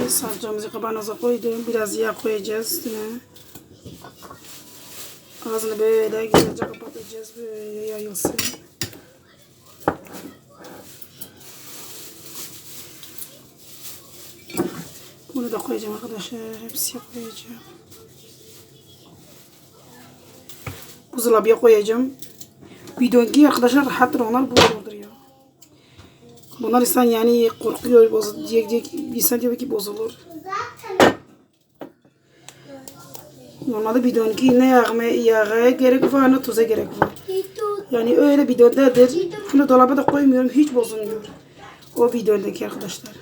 gibi salçamızı kabanoza koydum. Biraz yağ koyacağız üstüne. Ağzını böyle güzelce kapatacağız. Böyle yayılsın. Bunu da koyacağım arkadaşlar. Hepsi koyacağım. Buzdolabıya koyacağım. Bidonki arkadaşlar rahattır onlar bozulur ya. Bunlar insan yani korkuyor bozul diye diye insan diyor ki bozulur. Normalde bidonki ne yağa, yağa gerek var ne tuza gerek var. Yani öyle bidondadır. Bunu dolaba da koymuyorum hiç bozulmuyor. O bidondaki arkadaşlar.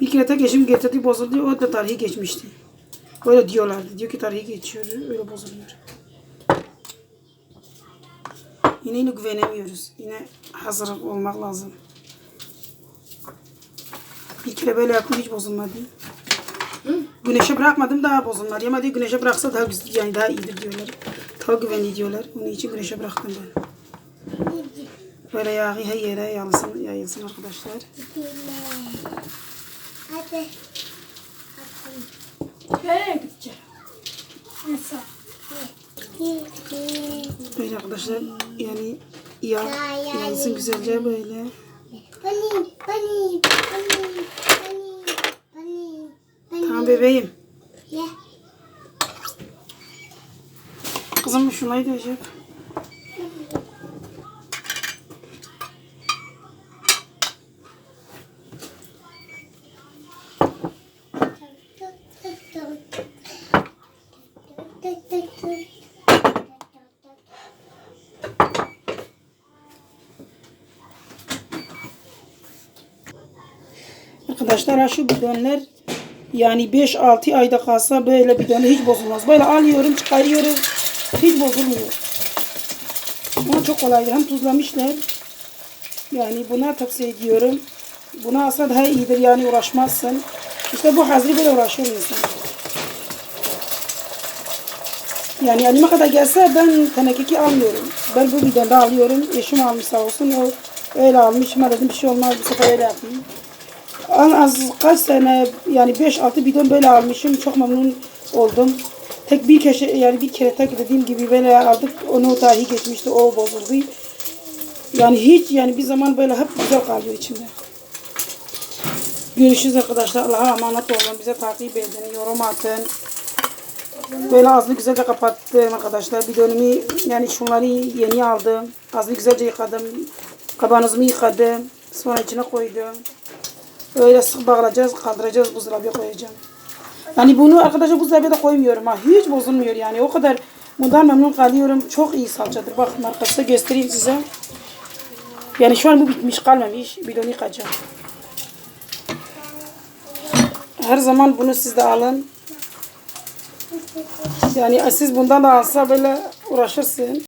Bir kere tek eşim getirdi bozuldu o da tarihi geçmişti. Öyle diyorlardı. Diyor ki tarihi geçiyor öyle bozulmuyor. Yine yine güvenemiyoruz. Yine hazır olmak lazım. Bir kere böyle yaptım hiç bozulmadı. Güneşe bırakmadım daha bozulmadı. Ama diyor güneşe bıraksa daha güzel yani daha iyidir diyorlar. Daha güvenli diyorlar. Onun için güneşe bıraktım ben. Böyle yağı her yere yayılsın, yayılsın arkadaşlar. Hadi. Nereye gideceğim? Neyse. Böyle arkadaşlar yani yağ yaysın güzelce böyle. Bunny, bunny, bunny. Tamam bebeğim. Ye. Kızım da yap. Arkadaşlar şu bidonlar yani 5-6 ayda kalsa böyle bidonu hiç bozulmaz. Böyle alıyorum çıkarıyorum hiç bozulmuyor. Ama çok kolaydı. Hem tuzlamışlar. Yani buna tavsiye ediyorum. Buna alsa daha iyidir yani uğraşmazsın. İşte bu hazır böyle uğraşıyor. Yani elime kadar gelse ben tenekeki almıyorum. Ben bu bidonda alıyorum. Eşim almış sağ olsun. O öyle almış. Ben dedim bir şey olmaz. Bu sefer öyle yapayım. En az kaç sene yani 5-6 bidon böyle almışım. Çok memnun oldum. Tek bir kere yani bir kere tek dediğim gibi böyle aldık. Onu dahi geçmişti. O bozuldu. Yani hiç yani bir zaman böyle hep güzel kalıyor içimde. Görüşürüz arkadaşlar. Allah'a emanet olun. Bize takip edin. Yorum atın. Böyle ağzını güzelce kapattım arkadaşlar. Bidonumu yani şunları yeni aldım. Ağzını güzelce yıkadım. Kabanozumu yıkadım. Sonra içine koydum. Öyle sık bağlayacağız, kaldıracağız, buzdolabıya koyacağım. Yani bunu arkadaşlar buzdolabıya da koymuyorum ha. Hiç bozulmuyor yani. O kadar bundan memnun kalıyorum. Çok iyi salçadır. Bak markası da göstereyim size. Yani şu an bu bitmiş kalmamış. Bidonu yıkacağım. Her zaman bunu siz de alın. Yani siz bundan da alsa böyle uğraşırsın.